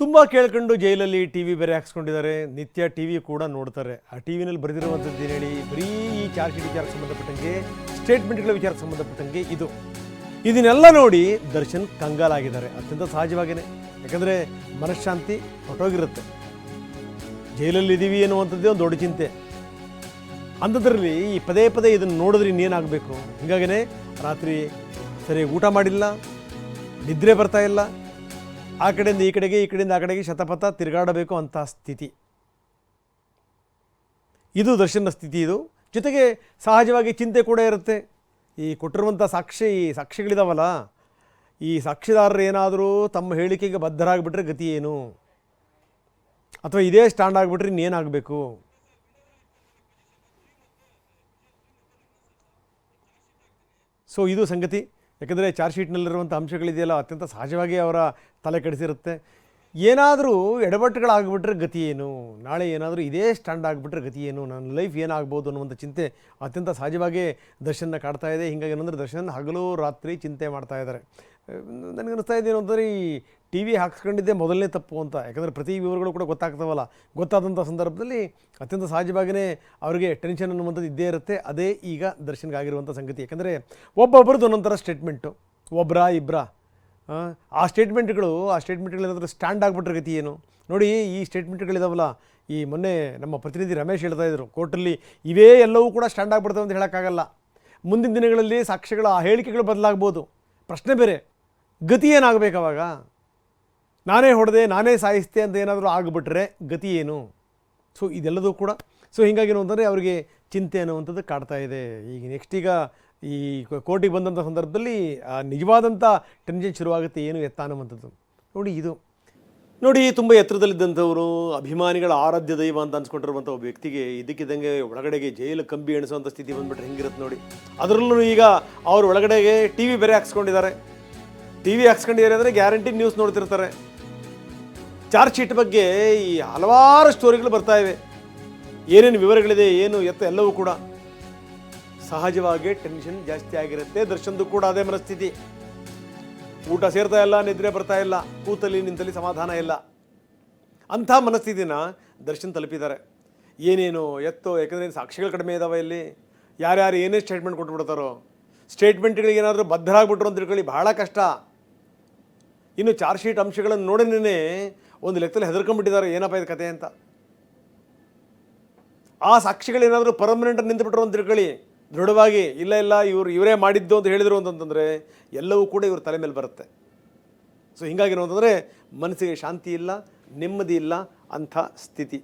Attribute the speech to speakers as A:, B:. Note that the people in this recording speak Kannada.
A: ತುಂಬ ಕೇಳ್ಕೊಂಡು ಜೈಲಲ್ಲಿ ಟಿ ವಿ ಬೇರೆ ಹಾಕ್ಸ್ಕೊಂಡಿದ್ದಾರೆ. ನಿತ್ಯ ಟಿ ವಿ ಕೂಡ ನೋಡ್ತಾರೆ. ಆ ಟಿ ವಿನಲ್ಲಿ ಬರೆದಿರುವಂಥದ್ದು ಏನು ಹೇಳಿ, ಬರೀ ಈ ಚಾರ್ಜ್ ಶೀಟ್ ವಿಚಾರಕ್ಕೆ ಸಂಬಂಧಪಟ್ಟಂಗೆ ಸ್ಟೇಟ್ಮೆಂಟ್ಗಳ ವಿಚಾರಕ್ಕೆ ಸಂಬಂಧಪಟ್ಟಂಗೆ ಇದು. ಇದನ್ನೆಲ್ಲ ನೋಡಿ ದರ್ಶನ್ ಕಂಗಾಲಾಗಿದ್ದಾರೆ. ಅತ್ಯಂತ ಸಹಜವಾಗಿಯೇ ಯಾಕಂದರೆ ಮನಃಶಾಂತಿ ಹೊಟ್ಟೋಗಿರುತ್ತೆ ಜೈಲಲ್ಲಿ ಇದ್ದೀವಿ ಅನ್ನುವಂಥದ್ದೇ ಒಂದು ದೊಡ್ಡ ಚಿಂತೆ. ಅಂಥದ್ರಲ್ಲಿ ಈ ಪದೇ ಪದೇ ಇದನ್ನು ನೋಡಿದ್ರೆ ಇನ್ನೇನಾಗಬೇಕು? ಹೀಗಾಗಿನೇ ರಾತ್ರಿ ಸರಿಯಾಗಿ ಊಟ ಮಾಡಿಲ್ಲ, ನಿದ್ರೆ ಬರ್ತಾ ಇಲ್ಲ ಆ ಕಡೆಯಿಂದ ಈ ಕಡೆಗೆ, ಈ ಕಡೆಯಿಂದ ಆ ಕಡೆಗೆ ಶತಪಥ ತಿರುಗಾಡಬೇಕು ಅಂತ ಸ್ಥಿತಿ. ಇದು ದರ್ಶನ ಸ್ಥಿತಿ ಇದು. ಜೊತೆಗೆ ಸಹಜವಾಗಿ ಚಿಂತೆ ಕೂಡ ಇರುತ್ತೆ. ಈ ಕೊಟ್ಟಿರುವಂಥ ಸಾಕ್ಷಿ, ಈ ಸಾಕ್ಷಿಗಳಿದಾವಲ್ಲ, ಈ ಸಾಕ್ಷಿದಾರರು ಏನಾದರೂ ತಮ್ಮ ಹೇಳಿಕೆಗೆ ಬದ್ಧರಾಗಿಬಿಟ್ರೆ ಗತಿ ಏನು? ಅಥವಾ ಇದೇ ಸ್ಟ್ಯಾಂಡ್ ಆಗಿಬಿಟ್ರೆ ಇನ್ನೇನಾಗಬೇಕು ಸೊ ಇದು ಸಂಗತಿ. ಯಾಕಂದರೆ ಚಾರ್ಜ್ ಶೀಟ್ನಲ್ಲಿರುವಂಥ ಅಂಶಗಳಿದೆಯಲ್ಲ, ಅತ್ಯಂತ ಸಹಜವಾಗಿ ಅವರ ತಲೆ ಕೆಡಿಸಿರುತ್ತೆ. ಏನಾದರೂ ಎಡವಟ್ಟುಗಳಾಗ್ಬಿಟ್ರೆ ಗತಿ ಏನು? ನಾಳೆ ಏನಾದರೂ ಇದೇ ಸ್ಟ್ಯಾಂಡ್ ಆಗಿಬಿಟ್ರೆ ಗತಿ ಏನು? ನನ್ನ ಲೈಫ್ ಏನಾಗ್ಬೋದು ಅನ್ನುವಂಥ ಚಿಂತೆ ಅತ್ಯಂತ ಸಹಜವಾಗಿ ದರ್ಶನ ಕಾಡ್ತಾ ಇದೆ. ಹೀಗಾಗಿ ಏನಂದರೆ ದರ್ಶನ ಹಗಲು ರಾತ್ರಿ ಚಿಂತೆ ಮಾಡ್ತಾ ಇದ್ದಾರೆ. ನನಗೆ ಇದ್ದೇನು ಅಂತಂದರೆ ಈ ಟಿ ವಿ ಹಾಕ್ಸ್ಕೊಂಡಿದ್ದೆ ಮೊದಲನೇ ತಪ್ಪು ಅಂತ. ಯಾಕಂದರೆ ಪ್ರತಿ ವಿವರಗಳು ಕೂಡ ಗೊತ್ತಾಗ್ತಾವಲ್ಲ. ಗೊತ್ತಾದಂಥ ಸಂದರ್ಭದಲ್ಲಿ ಅತ್ಯಂತ ಸಹಜವಾಗಿಯೇ ಅವರಿಗೆ ಟೆನ್ಷನ್ ಅನ್ನುವಂಥದ್ದು ಇದ್ದೇ ಇರುತ್ತೆ. ಅದೇ ಈಗ ದರ್ಶನ್ಗಾಗಿರುವಂಥ ಸಂಗತಿ. ಯಾಕಂದರೆ ಒಬ್ಬೊಬ್ಬರದ್ದು ಒಂದೊಂಥರ ಸ್ಟೇಟ್ಮೆಂಟು. ಒಬ್ಬರ ಇಬ್ಬರ ಆ ಸ್ಟೇಟ್ಮೆಂಟ್ಗಳು ಆ ಸ್ಟೇಟ್ಮೆಂಟ್ಗಳು ಏನಾದರೂ ಸ್ಟ್ಯಾಂಡ್ ಆಗಿಬಿಟ್ರೆ ಗತಿ ಏನು? ನೋಡಿ, ಈ ಸ್ಟೇಟ್ಮೆಂಟ್ಗಳಿದಾವಲ್ಲ, ಈ ಮೊನ್ನೆ ನಮ್ಮ ಪ್ರತಿನಿಧಿ ರಮೇಶ್ ಹೇಳ್ತಾ ಇದ್ರು, ಕೋರ್ಟಲ್ಲಿ ಇವೇ ಎಲ್ಲವೂ ಕೂಡ ಸ್ಟ್ಯಾಂಡ್ ಆಗಿಬಿಡ್ತವೆ ಅಂತ ಹೇಳೋಕ್ಕಾಗಲ್ಲ. ಮುಂದಿನ ದಿನಗಳಲ್ಲಿ ಸಾಕ್ಷ್ಯಗಳ ಆ ಹೇಳಿಕೆಗಳು ಬದಲಾಗ್ಬೋದು. ಪ್ರಶ್ನೆ ಬೇರೆ. ಗತಿ ಏನಾಗಬೇಕು ಅವಾಗ? ನಾನೇ ಹೊಡೆದೆ, ನಾನೇ ಸಾಯಿಸ್ತೆ ಅಂತ ಏನಾದರೂ ಆಗಿಬಿಟ್ರೆ ಗತಿ ಏನು? ಸೊ, ಇದೆಲ್ಲದೂ ಕೂಡ. ಸೊ, ಹೀಗಾಗಿ ಏನು ಅಂತಂದರೆ ಅವರಿಗೆ ಚಿಂತೆ ಅನ್ನುವಂಥದ್ದು ಕಾಡ್ತಾ ಇದೆ. ಈಗ ನೆಕ್ಸ್ಟ್ ಈಗ ಈ ಕೋರ್ಟಿಗೆ ಬಂದಂಥ ಸಂದರ್ಭದಲ್ಲಿ ನಿಜವಾದಂಥ ಟೆನ್ಷನ್ ಶುರುವಾಗುತ್ತೆ ಏನು ಎತ್ತ ಅನ್ನುವಂಥದ್ದು. ನೋಡಿ ಇದು. ನೋಡಿ, ತುಂಬ ಎತ್ತರದಲ್ಲಿದ್ದಂಥವರು, ಅಭಿಮಾನಿಗಳ ಆರಾಧ್ಯ ದೈವ ಅಂತ ಅನ್ಸ್ಕೊಂಡಿರುವಂಥ ಒಬ್ಬ ವ್ಯಕ್ತಿಗೆ ಇದಕ್ಕಿದ್ದಂಗೆ ಒಳಗಡೆಗೆ ಜೈಲು ಕಂಬಿ ಎಣಿಸುವಂಥ ಸ್ಥಿತಿ ಬಂದ್ಬಿಟ್ರೆ ಹೆಂಗಿರುತ್ತೆ ನೋಡಿ. ಅದರಲ್ಲೂ ಈಗ ಅವ್ರ ಒಳಗಡೆಗೆ ಟಿ ವಿ ಬೇರೆ ಹಾಕ್ಸ್ಕೊಂಡಿದ್ದಾರೆ. ಟಿ ವಿ ಹಾಕ್ಸ್ಕೊಂಡಿದ್ದಾರೆ ಅಂದರೆ ಗ್ಯಾರಂಟಿ ನ್ಯೂಸ್ ನೋಡ್ತಿರ್ತಾರೆ. ಚಾರ್ಜ್ ಶೀಟ್ ಬಗ್ಗೆ ಈ ಹಲವಾರು ಸ್ಟೋರಿಗಳು ಬರ್ತಾ ಇವೆ. ಏನೇನು ವಿವರಗಳಿದೆ, ಏನು ಎತ್ತ ಎಲ್ಲವೂ ಕೂಡ. ಸಹಜವಾಗಿ ಟೆನ್ಷನ್ ಜಾಸ್ತಿ ಆಗಿರುತ್ತೆ. ದರ್ಶನ್ದು ಕೂಡ ಅದೇ ಮನಸ್ಥಿತಿ. ಊಟ ಸೇರ್ತಾ ಇಲ್ಲ, ನಿದ್ರೆ ಬರ್ತಾ ಇಲ್ಲ, ಕೂತಲ್ಲಿ ನಿಂತಲ್ಲಿ ಸಮಾಧಾನ ಇಲ್ಲ. ಅಂಥ ಮನಸ್ಥಿತಿನ ದರ್ಶನ್ ತಲುಪಿದ್ದಾರೆ. ಏನೇನು ಎತ್ತೋ, ಯಾಕಂದರೆ ಸಾಕ್ಷಿಗಳು ಕಡಿಮೆ ಇದಾವೆ ಇಲ್ಲಿ. ಯಾರ್ಯಾರು ಏನೇ ಸ್ಟೇಟ್ಮೆಂಟ್ ಕೊಟ್ಬಿಡ್ತಾರೋ. ಸ್ಟೇಟ್ಮೆಂಟ್ಗಳಿಗೆ ಏನಾದರೂ ಬದ್ಧರಾಗ್ಬಿಟ್ರು ಅಂತ ತಿಳ್ಕೊಳ್ಳಿ ಭಾಳ ಕಷ್ಟ. ಇನ್ನು ಚಾರ್ಜ್ ಶೀಟ್ ಅಂಶಗಳನ್ನು ನೋಡಿನೇ ಒಂದು ಲೆಕ್ಕದಲ್ಲಿ ಹೆದರ್ಕೊಂಡ್ಬಿಟ್ಟಿದ್ದಾರೆ ಏನಪ್ಪ ಇದು ಕತೆ ಅಂತ. ಆ ಸಾಕ್ಷಿಗಳೇನಾದರೂ ಪರ್ಮನೆಂಟ್ ನಿಂತುಬಿಟ್ರು ಅಂತ ತಿಳ್ಕೊಳ್ಳಿ. ದೃಢವಾಗಿ, ಇಲ್ಲ ಇಲ್ಲ, ಇವರು ಇವರೇ ಮಾಡಿದ್ದು ಅಂತ ಹೇಳಿದರು ಅಂತಂತಂದರೆ ಎಲ್ಲವೂ ಕೂಡ ಇವ್ರ ತಲೆ ಮೇಲೆ ಬರುತ್ತೆ. ಸೊ ಹಿಂಗಾಗಿ ಅಂತಂದರೆ ಮನಸ್ಸಿಗೆ ಶಾಂತಿ ಇಲ್ಲ, ನೆಮ್ಮದಿ ಇಲ್ಲ ಅಂಥ ಸ್ಥಿತಿ.